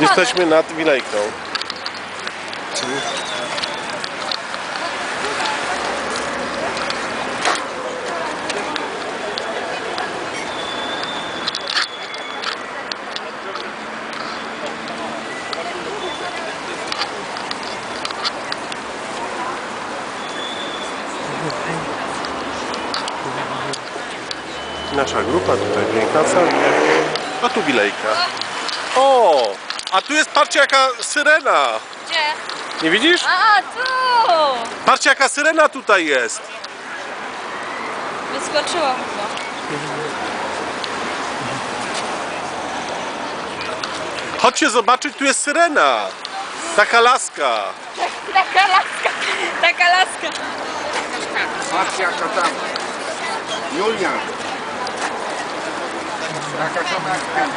Jesteśmy nad Wilejką. Nasza grupa tutaj piękna cała. A tu Wilejka. O! A tu jest, patrzcie jaka syrena! Gdzie? Nie widzisz? A, tu! Patrzcie jaka syrena tutaj jest! Wyskoczyła chyba. Chodźcie zobaczyć, tu jest syrena! Taka laska! Taka laska, taka laska. Patrz jaka tam. Julia. Taka sama jak ten.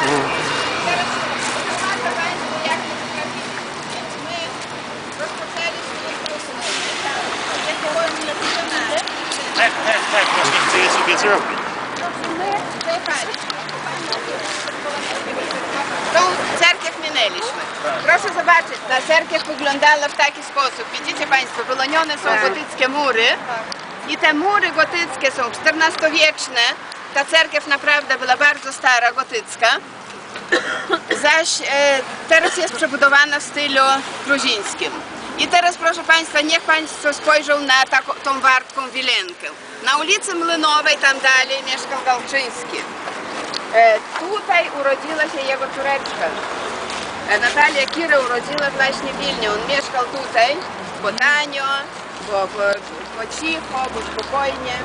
Weronie. Właśnie chcę sobie zrobić. Tą cerkiew minęliśmy. Proszę zobaczyć, ta cerkiew wyglądała w taki sposób. Widzicie Państwo, wylonione są gotyckie mury. I te mury gotyckie są XIV-wieczne. Ta cerkiew naprawdę była bardzo stara, gotycka. Zaś e, teraz jest przebudowana w stylu gruzińskim. I teraz proszę Państwa, niech Państwo spojrzą na taką, tą wartką Wilenkę. Na ulicy Młynowej, tam dalej, mieszkał Galczyński. E, tutaj urodziła się jego córeczka. E, Natalia Kira urodziła właśnie w Wilnie. On mieszkał tutaj, bo tanio, bo, bo, bo cicho, bo spokojnie,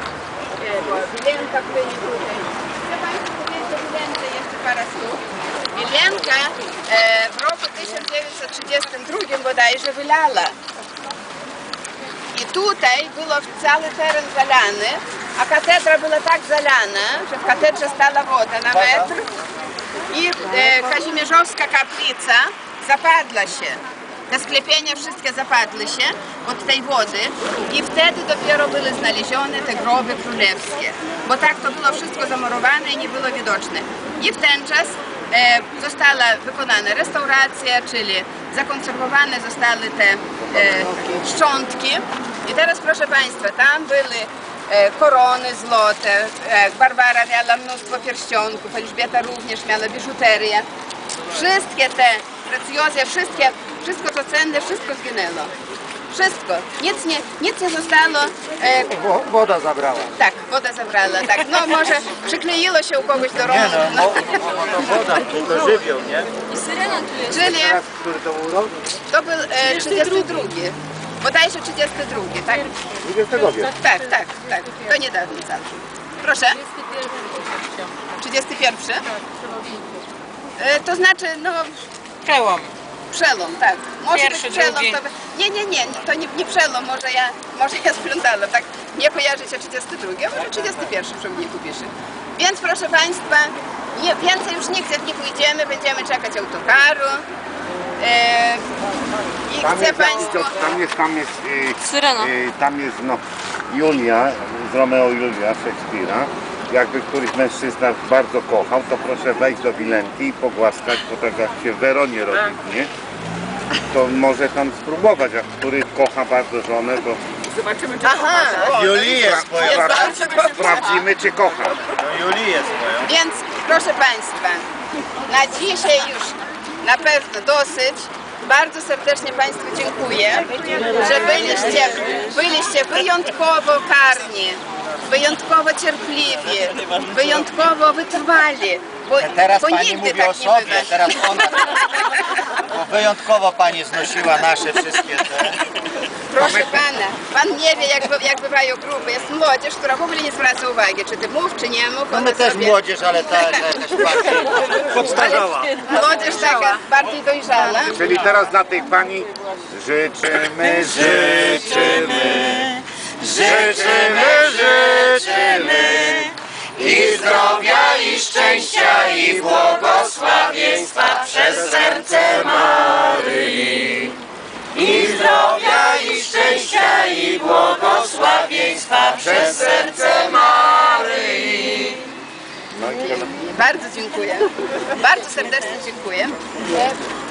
bo Wilenka płynie tutaj. Chcę Państwu powiedzieć o Wilence jeszcze parę słów. Wilenka e, w roku 1932 bodajże wylała. I tutaj było cały teren zalany, a katedra była tak zalana, że w katedrze stała woda na metr i e, Kazimierzowska kaplica zapadła się. Te sklepienia wszystkie zapadły się od tej wody i wtedy dopiero były znalezione te groby królewskie, bo tak to było wszystko zamurowane i nie było widoczne. I w ten czas e, została wykonana restauracja, czyli zakonserwowane zostały te e, szczątki. I teraz proszę Państwa, tam były e, korony złote, e, Barbara miała mnóstwo pierścionków, Elżbieta również miała biżuterię. Wszystkie te precjozje, wszystkie, wszystko co cenne, wszystko zginęło. Wszystko. Nic nie, nic nie zostało. E, Wo- Woda zabrała. tak, woda zabrała, tak. No może przykleiło się u kogoś do rąk. No. To woda, to żywioł, nie? I syrena tu jest. Czyli Teraz, który to był rok? to był e, 32. Bodajże 32, tak? 20 wieku. Tak, tak, tak. To niedawno całkiem. Proszę. 31? E, To znaczy, no, Przełom. przelom, tak. Może Pierwszy, być przelom. drugi. To... Nie, nie, nie, to nie, nie przelom, może ja, może ja splątałam, tak. Nie kojarzy się 32, a może 31 w przewodniku pisze. Więc proszę Państwa, nie, więcej już nigdzie nie pójdziemy, będziemy czekać autokaru. E, I Tam chcę jest, Państwu... tam jest, tam jest, y, Syrena. y, tam jest no, Julia, z Romeo i Julia Szekspira. Jakby któryś mężczyzna bardzo kochał, to proszę wejść do Wilenki i pogłaskać, bo tak jak się w Weronie robi, nie? To może tam spróbować, a który kocha bardzo żonę, to Aha, Julii jest swoją. jest bardzo dobrze. sprawdzimy, czy kocha. Julii jest swoją. Więc proszę Państwa, na dzisiaj już na pewno dosyć. Bardzo serdecznie Państwu dziękuję, że byliście, byliście wyjątkowo karni, wyjątkowo cierpliwi, wyjątkowo wytrwali. Bo, Teraz bo pani nigdy mówi tak o nie sobie, bywa. teraz ona. Bo wyjątkowo pani znosiła nasze wszystkie te. Proszę Pana, Pan nie wie jak, jak bywają grupy. Jest młodzież, która w ogóle nie zwraca uwagi, czy Ty mów, czy nie mów. No my też sobie- młodzież, ale ta jakaś bardziej. Podstarzała. Młodzież taka bardziej dojrzała. Czyli teraz dla tej pani życzymy, życzymy, życzymy, życzymy i zdrowia, i szczęścia, i błogosławieństwa przez serce Maryi. I zdrowia, i szczęścia, i błogosławieństwa przez serce Maryi. Bardzo dziękuję. Bardzo serdecznie dziękuję.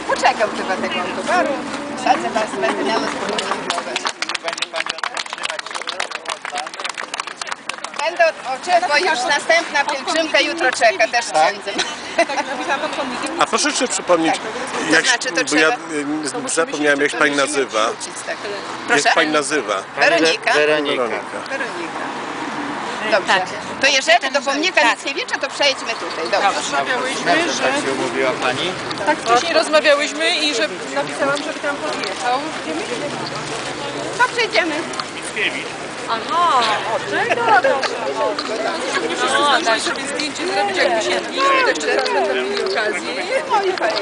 Poczekam chyba tego autokaru. Sadzę Was, będę miała sposobność. Będzie pani odpoczywać Będę odpoczywać, bo już następna pielgrzymka jutro czeka, też z księdzem. A proszę jeszcze przypomnieć, jak, znaczy, to bo ja y, zapomniałem jak pani nazywa. Wrócić, tak. Jak pani nazywa? Weronika. Weronika. Weronika. Weronika. Dobrze. To jeżeli do pomnika Mickiewicza, to przejdźmy tutaj. Dobrze. Rozmawiałyśmy, Dobrze, tak że się umówiła pani. tak wcześniej rozmawiałyśmy i że napisałam, żeby tam podjechał. To przejdziemy. Aha, o tego No, daj sobie zdjęcie zrobić jak wysiedli. To jeszcze teraz będą mieli okazję. No i fajnie.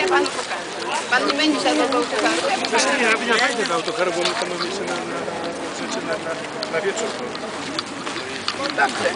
Ja panu pokażę. Pan nie będzie siadał do autokaru. Nie, ja nie wejdę do autokaru, bo my to mamy jeszcze na, na, na, na, na, na wieczór. Dobrze.